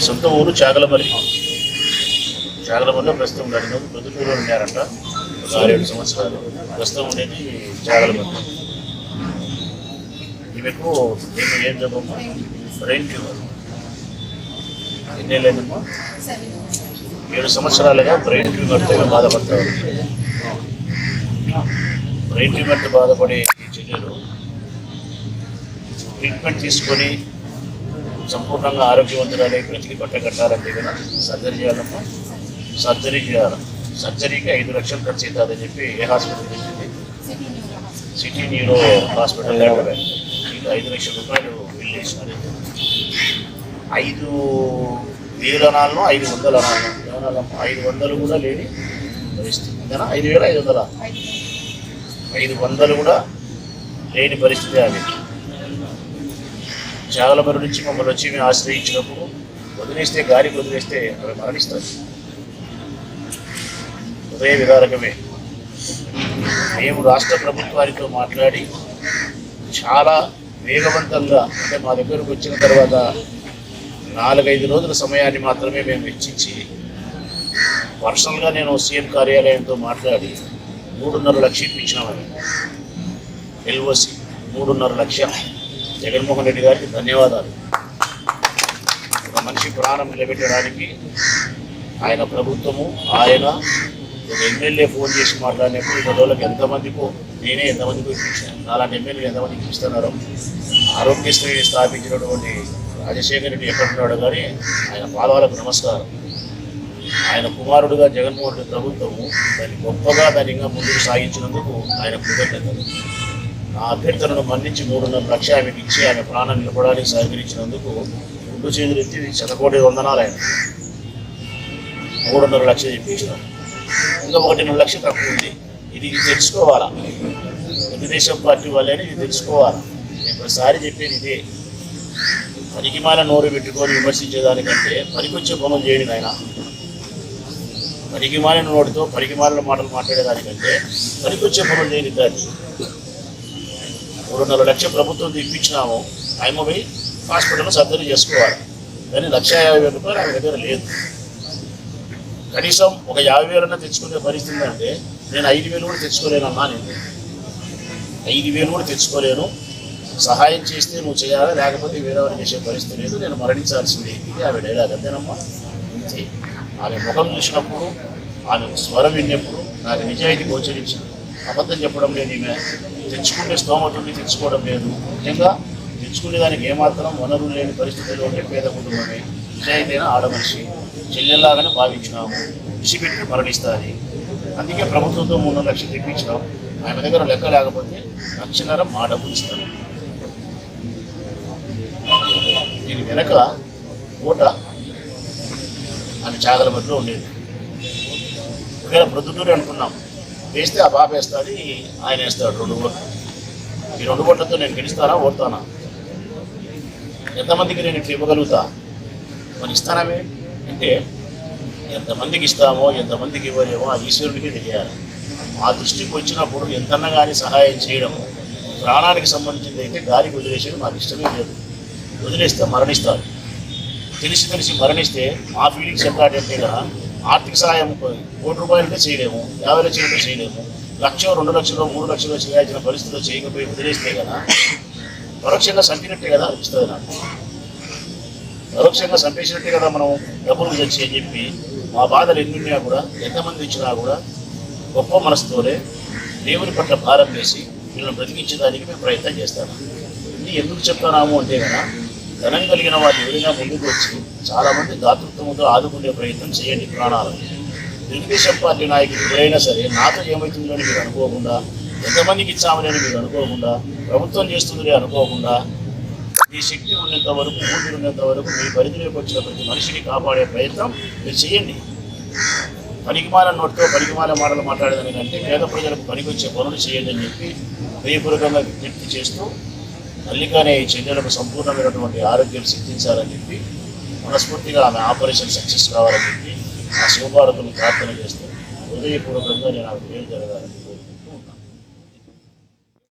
మీ సొంత ఊరు చాగలమల్లి చాగలమల్లిలో ప్రస్తుతం రెండు ప్రొద్దుటూరులో ఉన్నారంట. ఒక ఆరేడు సంవత్సరాలు ప్రస్తుతం ఉండేది చాగలమల్లి ఈమెకు నేను ఏం చెప్పమ్మా బ్రెయిన్ ట్యూమర్ ఎన్నేళ్ళైందమ్మా? ఏడు సంవత్సరాలుగా బ్రెయిన్ ట్యూమర్తో మేము బాధపడతా బ్రెయిన్ ట్యూమర్తో బాధపడే ఈ చెల్లెలు ట్రీట్మెంట్ తీసుకొని సంపూర్ణంగా ఆరోగ్యవంతురాలై బ్రతికి బట్ట కట్టాలంటే కదా సర్జరీ చేయాలమ్మా. సర్జరీ చేయాలి. సర్జరీకి ఐదు లక్షలు ఖర్చు అవుతుందని చెప్పి ఏ హాస్పిటల్ చెప్పింది సిటీ న్యూరో హాస్పిటల్ ఐదు లక్షల రూపాయలు బిల్ చేసినారు. ఐదు వేల అనాలను ఐదు వందల ఏమనాలమ్మా? ఐదు వందలు కూడా లేని పరిస్థితి. ఐదు వేల ఐదు వందల. ఐదు వందలు కూడా లేని పరిస్థితి అది. జాగలబరి నుంచి మమ్మల్ని వచ్చి మేము ఆశ్రయించినప్పుడు వదిలేస్తే గాలికి వదిలేస్తే అక్కడ మరణిస్తారు హృదయ విదారకమే మేము రాష్ట్ర ప్రభుత్వానితో మాట్లాడి చాలా వేగవంతంగా అంటే మా దగ్గరకు వచ్చిన తర్వాత నాలుగైదు రోజుల సమయాన్ని మాత్రమే మేము వెచ్చించి పర్సనల్గా నేను సీఎం కార్యాలయంతో మాట్లాడి మూడున్నర లక్ష ఇప్పించినామని ఎల్ఓసి మూడున్నర లక్ష. జగన్మోహన్ రెడ్డి గారికి ధన్యవాదాలు. ఒక మనిషి ప్రాణం నిలబెట్టడానికి ఆయన ప్రభుత్వము ఆయన ఎమ్మెల్యే ఫోన్ చేసి మాట్లాడినప్పుడు ఈ ఎంతమందికో నేనే ఎంతమందికి ఇప్పించాను. అలాంటి ఎమ్మెల్యేలు ఎంతమందికి ఇస్తున్నారు ఆరోగ్యశ్రీ స్థాపించినటువంటి రాజశేఖర రెడ్డి ఎక్కడున్నాడు కానీ ఆయన పాదాలకు నమస్కారం. ఆయన కుమారుడుగా జగన్మోహన్ రెడ్డి ప్రభుత్వము దాన్ని గొప్పగా దాన్ని ఇంకా ముందుకు సాగించినందుకు ఆయన కృతజ్ఞతలు. నా అభ్యర్థనను మన్నించి మూడున్నర లక్ష ఆమెకి ఇచ్చి ఆమె ప్రాణం నిలబడానికి సహకరించినందుకు రెండు చేతులు ఎత్తి శతకోటి వందనాలు ఆయన. మూడున్నర లక్షలు ఇప్పించినాం ఇంకా ఒకటిన్నర లక్ష తక్కువ ఉంది. ఇది తెలుసుకోవాలా? తెలుగుదేశం పార్టీ వాళ్ళని ఇది తెలుసుకోవాలా? ఒకసారి చెప్పేది ఇదే. పనికిమాల నోరు పెట్టుకొని విమర్శించేదానికంటే పనికొచ్చే పనులు చేయండి నాయన. పనికిమాలిన నోటితో పనికిమాలిన మాటలు మాట్లాడేదానికంటే పనికొచ్చే పనులు చేయండి దాన్ని మూడున్నర లక్షలు ప్రభుత్వం ఇప్పించినాము ఆయన పోయి హాస్పిటల్లో సర్జరీ చేసుకోవాలి. కానీ లక్ష యాభై వేల రూపాయలు ఆమె దగ్గర లేదు. కనీసం ఒక యాభై వేలన్నా తెచ్చుకునే పరిస్థితి అంటే నేను ఐదు వేలు కూడా తెచ్చుకోలేనమ్మా నేను. ఐదు వేలు కూడా తెచ్చుకోలేను. సహాయం చేస్తే నువ్వు చేయాలి లేకపోతే వేరేవారు చేసే పరిస్థితి లేదు. నేను మరణించాల్సిందే ఇది ఆమె డైలాగ్ అంతేనమ్మా అంతే. ఆమె ముఖం చూసినప్పుడు ఆమె స్వరం విన్నప్పుడు నాకు నిజాయితీ గోచరించింది. అబద్ధం చెప్పడం లేదు ఈమె. తెచ్చుకుంటే స్తోమత ఉంది తెచ్చుకోవడం లేదు. ముఖ్యంగా తెచ్చుకునే దానికి ఏమాత్రం వనరులు లేని పరిస్థితుల్లో ఉండే పేద కుటుంబమే నిజాయితీ ఆడమనిషి చెల్లెల్లాగానే భావించినాము విసిపెట్టి మరణిస్తుంది. అందుకే ప్రభుత్వంతో మూడు లక్షలు తెప్పించినాం. ఆమె దగ్గర లెక్క లేకపోతే లక్షన్నర మా డబ్బు ఇస్తాను దీని వెనక ఓట అని చాగల మధ్యలో ఉండేది. ఒకవేళ ప్రొద్దుటూరి అనుకున్నాం. వేస్తే ఆ బాబు వేస్తుంది ఆయన వేస్తాడు రెండు ఓట్లు ఈ రెండు ఓట్లతో నేను గెలుస్తానా ఓడతానా? ఎంతమందికి నేను ఇట్లా ఇవ్వగలుగుతా? మరి ఇస్తానమే? అంటే ఎంతమందికి ఇస్తామో ఎంతమందికి ఇవ్వలేమో ఆ ఈశ్వరుడికి తెలియాలి. ఆ దృష్టికి వచ్చినప్పుడు ఎంతన్నా కానీ సహాయం చేయడము ప్రాణానికి సంబంధించింది అయితే గాలికి వదిలేసేది మాకు ఇష్టమే లేదు. వదిలేస్తే మరణిస్తారు. తెలిసి తెలిసి మరణిస్తే మా ఫీలింగ్స్ ఎట్లా అంటే కదా ఆర్థిక సహాయం కోటి రూపాయలకే చేయలేము యాభై లక్షలతో చేయలేము లక్ష రెండు లక్షలు మూడు లక్షలు చేయాల్సిన పరిస్థితిలో చేయకపోయి వదిలేస్తే కదా పరోక్షంగా చంపినట్టే కదా అనిపిస్తుంది నాకు. పరోక్షంగా చంపేసినట్టే కదా మనం డబ్బులు తెచ్చి అని చెప్పి మా బాధలు ఎన్నున్నా కూడా ఎంతమంది ఇచ్చినా కూడా గొప్ప మనసుతోనే దేవుని పట్ల భారం వేసి వీళ్ళని బ్రతికించడానికి మేము ప్రయత్నం చేస్తాను ఇది ఎందుకు చెప్తున్నాము అంటే కదా ధనం కలిగిన వారు ఎవరైనా ముందుకు వచ్చి చాలామంది దాతృత్వంతో ఆదుకునే ప్రయత్నం చేయండి ప్రాణాలు. తెలుగుదేశం పార్టీ నాయకులు ఎవరైనా సరే నాతో ఏమవుతుందో అని మీరు అనుకోకుండా ఎంతమందికి ఇచ్చామని అని మీరు అనుకోకుండా ప్రభుత్వం చేస్తుందని అనుకోకుండా మీ శక్తి ఉన్నంత వరకు ఊపిరి ఉన్నంత వరకు మీ పరిధిలోకి వచ్చిన ప్రతి మనిషిని కాపాడే ప్రయత్నం మీరు చేయండి. పనికిమాల నోటితో పనికిమాల మాటలు మాట్లాడేదానికంటే పేద ప్రజలకు పనికొచ్చే పనులు చేయండి అని చెప్పి హృదయపూర్వకంగా విజ్ఞప్తి చేస్తూ మల్లికానే ఈ చెల్లెలకు సంపూర్ణమైనటువంటి ఆరోగ్యం సిద్ధించాలని చెప్పి మనస్ఫూర్తిగా ఆమె ఆపరేషన్ సక్సెస్ కావాలని చెప్పి ఆ శివభారతుని ప్రార్థన చేస్తూ హృదయపూర్వకంగా నేను ఆమె పేరు జరగాలని